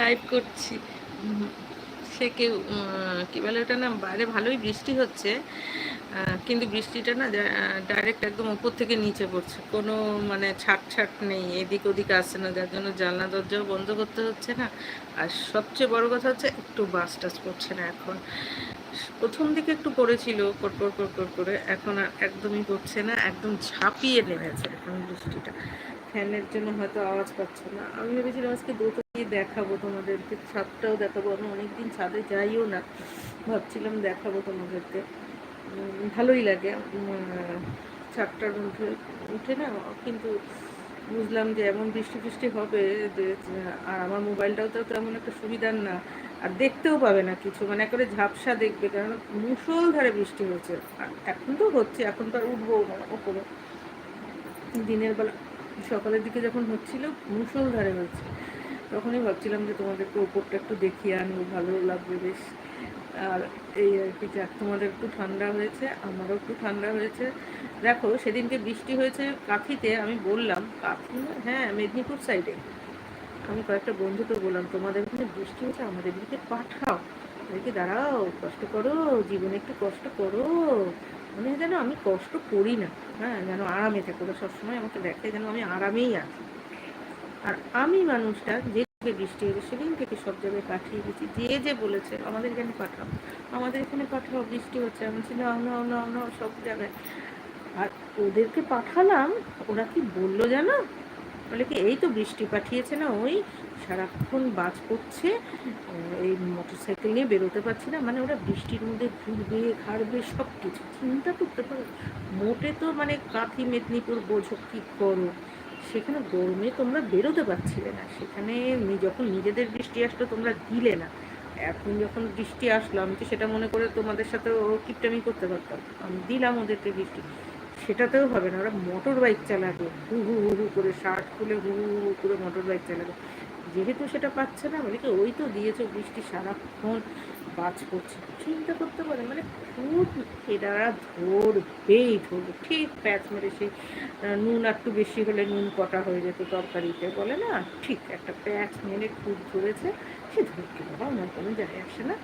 Live করছি। সে কেউ কী বলে ওটা না বাইরে ভালোই বৃষ্টি হচ্ছে কিন্তু বৃষ্টিটা না ডাইরেক্ট একদম উপর থেকে নিচে পড়ছে। কোনো মানে ছাট ছাট নেই, এদিক ওদিক আসছে না। যার জন্য জানলা, দরজাও বন্ধ করতে হচ্ছে না। আর সবচেয়ে বড় কথা হচ্ছে একটু বাস টাস পড়ছে না এখন। প্রথম দিকে একটু পড়েছিল কটকর কটকর করে এখন আর একদমই পড়ছে না, একদম ঝাঁপিয়ে নেমেছে এখন বৃষ্টিটা। ফ্যানের জন্য হয়তো আওয়াজ পাচ্ছে না। আমি ভেবেছিলাম আজকে দিয়ে দেখাবো তোমাদেরকে। ছাদটাও দেখাবো। আমি অনেকদিন ছাদে যাইও না। ভাবছিলাম দেখাবো তোমাদেরকে। ভালোই লাগে। ছাদটার মধ্যে উঠে না, কিন্তু বুঝলাম যে এমন বৃষ্টি ফৃষ্টি হবে যে, আর আমার মোবাইলটাও তো তেমন একটা সুবিধার না। আর দেখতেও পাবে না কিছু। মানে একেবারে ঝাপসা দেখবে কারণ মুসলধারে বৃষ্টি আর এখন তো হচ্ছে, এখন তো আর উঠবো না, ওপরে। দিনের বেলা, সকালের দিকে যখন হচ্ছিল মুসলধারে হয়েছে। তখনই ভাবছিলাম যে তোমাদেরকে ওপরটা একটু দেখিয়ে আনব, ভালো লাগবে বেশ। আর এই আর কি, যাক, তোমাদের একটু ঠান্ডা হয়েছে, আমারও একটু ঠান্ডা হয়েছে। দেখো, সেদিনকে বৃষ্টি হয়েছে কাঁথিতে, আমি বললাম, কাঁথি হ্যাঁ মেদিনীপুর সাইডে আমি কয়েকটা বন্ধুকে বললাম, তোমাদের এখানে বৃষ্টি হয়েছে, আমাদের দিকে পাঠাও। দেখি দাঁড়াও, কষ্ট করো, জীবনে একটু কষ্ট করো। মনে হয় যেন আমি কষ্ট করি না হ্যাঁ যেন আরামে থাকো। সবসময় আমাকে দেখে যেন আমি আরামেই আছি। আর আমি মানুষটা যে বৃষ্টি হয়েছে সেদিন থেকে সব জায়গায় পাঠিয়ে দিচ্ছি যে যে বলেছে আমাদের এখানে পাঠাও। আমাদের এখানে পাঠাও, বৃষ্টি হচ্ছে। আমি বলছি না না না সব জায়গায়। আর ওদেরকে পাঠালাম, ওরা কি বলল জানো? বলে কি, এই তো বৃষ্টি পাঠিয়েছে না, ওই সারাক্ষণ বাজ পড়ছে এই মোটর সাইকেল নিয়ে বেরোতে পারছি না। মানে ওরা বৃষ্টির মধ্যে ঘুরবে ঘাড়বে, সব কিছু। চিন্তা করতে পারো। মোটে তো মানে কাঁথি, মেদিনীপুর, বোঝো কী করো? সেখানে গরমে তোমরা বেরোতে পারছিলে না। সেখানে যখন নিজেদের বৃষ্টি আসলো তোমরা দিলে না। এখন যখন বৃষ্টি আসলো, আমি তো সেটা মনে করে তোমাদের সাথে ও কিপটামি করতে পারতাম। আমি দিলাম ওদেরকে বৃষ্টি। সেটাতেও হবে না, ওরা মোটর বাইক চালাবে হু হু হু হু করে, শার্ট খুলে হু হু হু করে মোটর বাইক চালাবে যেহেতু সেটা পাচ্ছে না বলে কি ওই তো দিয়েছে বৃষ্টি সারাক্ষণ, বাজ করছে। চিন্তা করতে পারে মানে খুব এরা ধরবেই, ধরবে। ঠিক প্যাচ মেরে সেই নুন একটু বেশি হলে নুন কটা হয়ে যেত তরকারিতে, বলে না? ঠিক, একটা প্যাচ মেরে খুব ধরেছে, সে ধরতে বাবা, আমার কোনো যায় আসে না।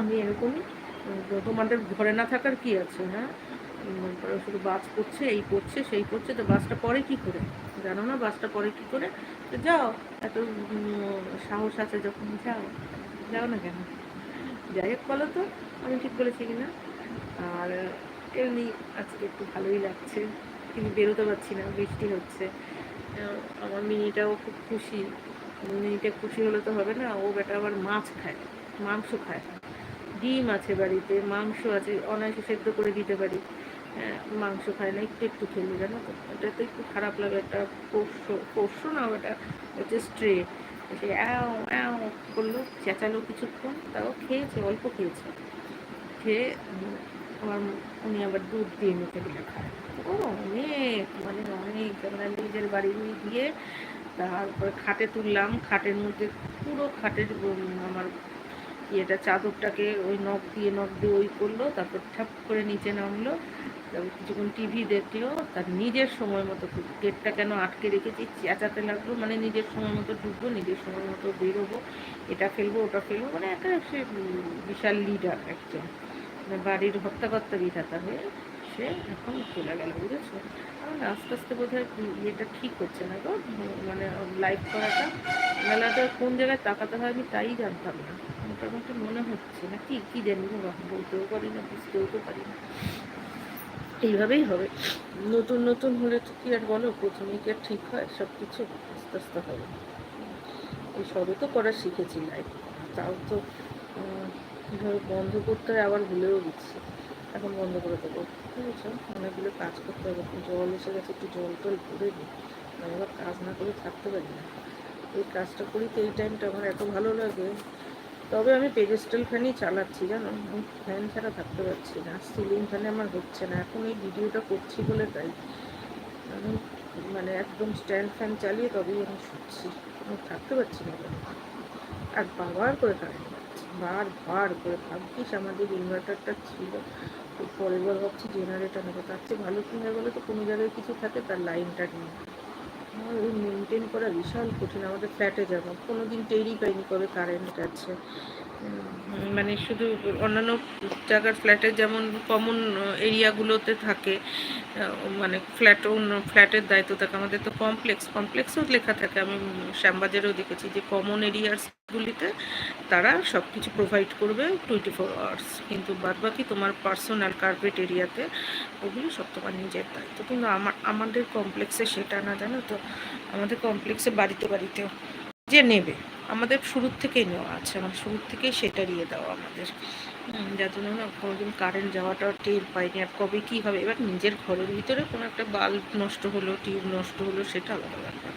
আমি এরকমই তোমাদের ঘরে না থাকার কি আছে হ্যাঁ? শুধু বাস পড়ছে এই পড়ছে সেই পড়ছে তো বাসটা পরে কি করে? জানো না বাসটা পরে কি করে? তো যাও, এত সাহস আছে যখন, যাও। যাও না কেন? যাই হোক, বলো তো, আমি ঠিক বলেছি কিনা? আর, এমনি আজকে একটু ভালোই লাগছে। কিন্তু বেরোতে পারছি না, বৃষ্টি হচ্ছে। আমার মিনিটাও খুব খুশি। মিনিটা খুশি হলে তো হবে না, ও বেটা আবার মাছ খায়, মাংস খায়। ডিম আছে বাড়িতে, মাংস আছে, অনায়াসে সেদ্ধ করে দিতে পারি। মাংস খায় না, একটু একটু খেলে, জানো তো? এটা তো একটু খারাপ লাগে, একটা পোষ্য পোষ্য না, ওটা হচ্ছে স্ট্রে। সে অ্যাও অ্যাও করল চেঁচালো কিছুক্ষণ, তাও খেয়েছে, অল্প খেয়েছে। খেয়ে আমার উনি আবার দুধ দিয়ে নিতে দিলে খায় ও, অনেক মানে অনেক, আমরা নিজের বাড়ি নিয়ে গিয়ে তারপরে খাটে তুললাম, খাটের মধ্যে পুরো খাটের আমার ইয়েটা চাদরটাকে ওই নখ দিয়ে নখ দিয়ে ওই করল, তারপর ঠাপ করে নিচে নামলো, তারপর কিছুক্ষণ টিভি দেখল, তার নিজের সময় মতো গেটটা কেন আটকে রেখেছি, চেঁচাতে লাগল মানে নিজের সময় মতো ঢুকবো নিজের সময় মতো বেরোবো, এটা ফেলব, ওটা ফেলব মানে একটা সে বিশাল লিডার একজন। মানে বাড়ির হত্যাকর্তা বিধাতা হয়ে সে এখন চলে গেল, বুঝেছ? আস্তে আস্তে বোধ হয় ইয়েটা ঠিক হচ্ছে না গো। মানে লাইভ করাটা। মেলাটা কোন জায়গায় তাকাতে হয় আমি তাই জানতাম না। মোটামুটি মনে হচ্ছে না কি, কী জানি বলতেও পারি না, বুঝতেও তো পারি না। এইভাবেই হবে। নতুন নতুন হলে তো কি আর বলো, প্রথমেই কি আর ঠিক হয়? সব কিছু আস্তে আস্তে হবে। এই সবে তো করা শিখেছি লাইফ তাও তো কীভাবে বন্ধ করতে হয় আবার ভুলেও দিচ্ছি এখন বন্ধ করে দেবো। ঠিক আছে? অনেকগুলো কাজ করতে হবে। জল এসে গেছে, একটু জল টল ভরে দিই আমি আবার কাজ না করে থাকতে পারি না। এই কাজটা করি তো এই টাইমটা আমার এত ভালো লাগে। তবে আমি পেজেস্টাল ফ্যানই চালাচ্ছি, জানো? আমি ফ্যান ছাড়া থাকতে পারছি না। সিলিং ফ্যানে আমার হচ্ছে না। এখন এই ভিডিওটা করছি বলে তাই। আমি মানে একদম স্ট্যান্ড ফ্যান চালিয়ে তবেই আমি শুচ্ছি। আমি থাকতে পারছি না আর বাবার করে কারেন্ট পাচ্ছি বার বার করে ভাবছিস আমাদের ইনভার্টারটা ছিল। পরের এবার ভাবছি জেনারেটার নেব। তার চেয়ে ভালো কী হয় বলে তো কোনো জায়গায় কিছু থাকে, তার লাইনটা ওই মেনটেন করা বিশাল কঠিন। আমাদের ফ্ল্যাটে যেমন কোনো দিন টেরই পাইনি, কবে কারেন্ট আছে। মানে শুধু অন্যান্য জায়গার ফ্ল্যাটে যেমন কমন এরিয়াগুলোতে থাকে মানে ফ্ল্যাট অন্য ফ্ল্যাটের দায়িত্ব থাকে। আমাদের তো কমপ্লেক্স কমপ্লেক্সও লেখা থাকে। আমি শ্যামবাজারেও দেখেছি যে কমন এরিয়াসগুলিতে তারা সব কিছু প্রোভাইড করবে টোয়েন্টি ফোর আওয়ার্স কিন্তু বাদবাকি তোমার পার্সোনাল কার্পেট এরিয়াতে ওগুলো সব তোমার নিজের দায়িত্ব। কিন্তু আমার আমাদের কমপ্লেক্সে সেটা না জানো তো, আমাদের কমপ্লেক্সে বাড়িতে বাড়িতেও যে নেবে। আমাদের শুরুর থেকেই নেওয়া আছে। আমার শুরুর থেকেই সেটা দিয়ে দেওয়া আমাদের। যার জন্য না কোনোদিন কারেন্ট যাওয়াটা টের পাইনি। আর কবে কী হবে? এবার নিজের ঘরের ভিতরে কোনো একটা বাল্ব নষ্ট হলো টিউব নষ্ট হলো, সেটা আলাদা ব্যাপার।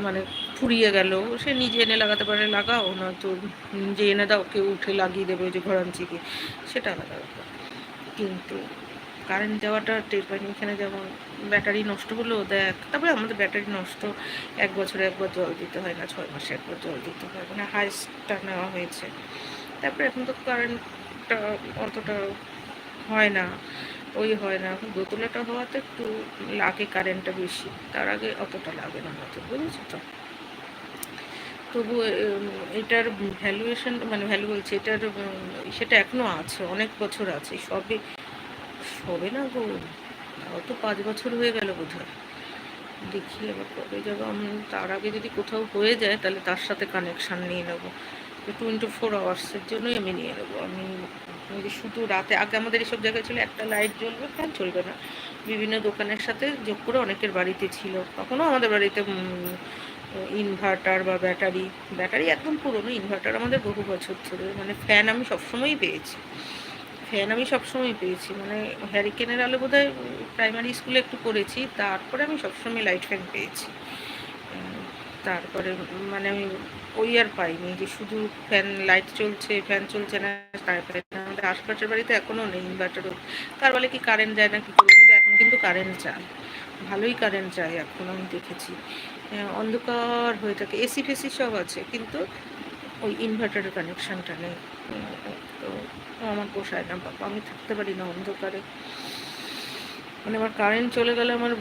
মানে ফুরিয়ে গেল, সে নিজে এনে লাগাতে পারে, লাগাও, না নয়তো নিজে এনে দাও, কেউ উঠে লাগিয়ে দেবে যে ঘরাঞ্চিকে। সেটা আলাদা ব্যাপার। কিন্তু কারেন্ট যাওয়াটা টের পাইনি। এখানে যেমন ব্যাটারি নষ্ট হলো দেখ, তারপরে আমাদের ব্যাটারি নষ্ট, এক বছরে একবার জল দিতে হয় না, ছয় মাসে একবার জল দিতে হয় মানে হাইস্টটা নেওয়া হয়েছে। তারপরে এখন তো কারেন্টটা অতটা হয় না, ওই হয় না, এখন দোতলাটা হওয়াতে একটু লাগে কারেন্টটা বেশি, তার আগে অতটা লাগে না আমাদের, বুঝেছ তো? তবু এটার ভ্যালুয়েশন মানে ভ্যালু বলছে, এটার সেটা এখনও আছে, অনেক বছর আছে সবে সবে না গো? তো পাঁচ বছর হয়ে গেল বোধ দেখি এবার কবে যাব। আমি তার আগে যদি কোথাও হয়ে যায়, তাহলে তার সাথে কানেকশান নিয়ে নেব। টোয়েন্টি ফোর আওয়ার্সের জন্যই আমি নিয়ে নেব। আমি আমি যে শুধু রাতে, আগে আমাদের এসব জায়গায় ছিল একটা লাইট জ্বলবে ফ্যান চলবে না। বিভিন্ন দোকানের সাথে যোগ করে অনেকের বাড়িতে ছিল। তখনও আমাদের বাড়িতে ইনভার্টার বা ব্যাটারি ব্যাটারি একদম পুরনো ইনভার্টার আমাদের বহু বছর ধরে। মানে ফ্যান আমি সবসময়ই পেয়েছি। ফ্যান আমি সবসময় পেয়েছি। মানে হ্যারিকেনের আলো বোধ হয় প্রাইমারি স্কুলে একটু করেছি, তারপরে আমি সবসময় লাইট ফ্যান পেয়েছি। তারপরে মানে আমি ওই আর পাইনি যে শুধু ফ্যান লাইট চলছে ফ্যান চলছে না, তারপরে আমাদের আশপাশের বাড়িতে এখনও নেই ইনভার্টারও তার বলে কি কারেন্ট যায় না কি করে? কিন্তু এখন কিন্তু কারেন্ট চায় ভালোই কারেন্ট চাই এখন আমি দেখেছি। অন্ধকার হয়ে থাকে। এসি ফেসি সব আছে, কিন্তু ওই ইনভার্টারের কানেকশানটা নেই। তো আমার পোষায় না, বাবা, আমি থাকতে পারি না অন্ধকারে। মানে আমার কারেন্ট চলে গেলে আমার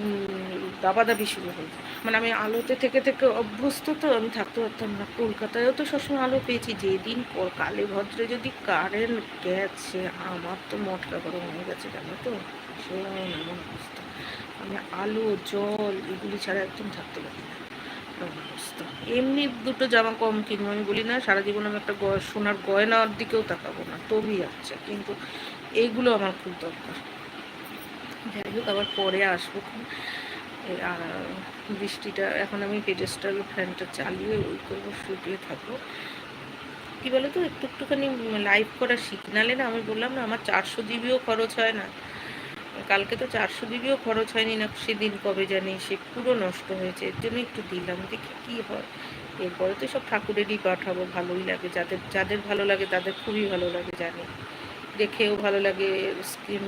দাবাদাবি শুরু হয়ে যায়। মানে আমি আলোতে থেকে থেকে অভ্যস্ত তো, আমি থাকতে পারতাম না। কলকাতায়ও তো সবসময় আলো পেয়েছি, যেদিন কালে ভদ্রে যদি কারেন্ট গেছে, আমার তো মটকা গরম হয়ে গেছে, জানো তো? ভীষণ এমন অবস্থা। আমি আলো, জল, এগুলি ছাড়া একদম থাকতে পারি না। অবস্থা। এমনি দুটো জামা কম কিনবো, আমি বলি না, সারা জীবন আমি একটা সোনার গয়নার দিকেও তাকাবো না, তবুই আছে, কিন্তু এইগুলো আমার খুব দরকার। যাই হোক, আবার পরে আসব আর বৃষ্টিটা, এখন আমি পেডেস্টাল ফ্যানটা চালিয়ে ওই করব, শুকিয়ে থাকব। কী বলো তো একটু একটুখানি লাইভ করা শিখ নালে না, আমি বললাম না, আমার চারশো জিবিও খরচ হয় না। কালকে তো চারশো জিবিও খরচ হয়নি, না সেদিন কবে জানি, সে পুরো নষ্ট হয়েছে, এর জন্য একটু দিলাম, দেখি কী হয়। এরপরে তো সব ঠাকুরেরই পাঠাবো, ভালোই লাগে, যাদের যাদের ভালো লাগে তাদের খুবই ভালো লাগে জানি। দেখেও ভালো লাগে স্ক্রিন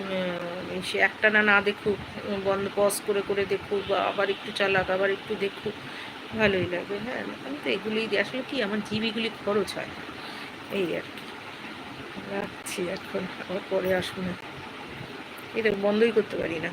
সে একটা না না দেখুক, বন্ধ পজ করে করে দেখুক, বা আবার একটু চালাক, আবার একটু দেখুক, ভালোই লাগে হ্যাঁ আমি তো এগুলোই দিই, আসলে কি আমার জিবিগুলি খরচ হয় এই আর কি। রাখছি এখন, আবার পরে আসব না। এটা বন্ধই করতে পারি না।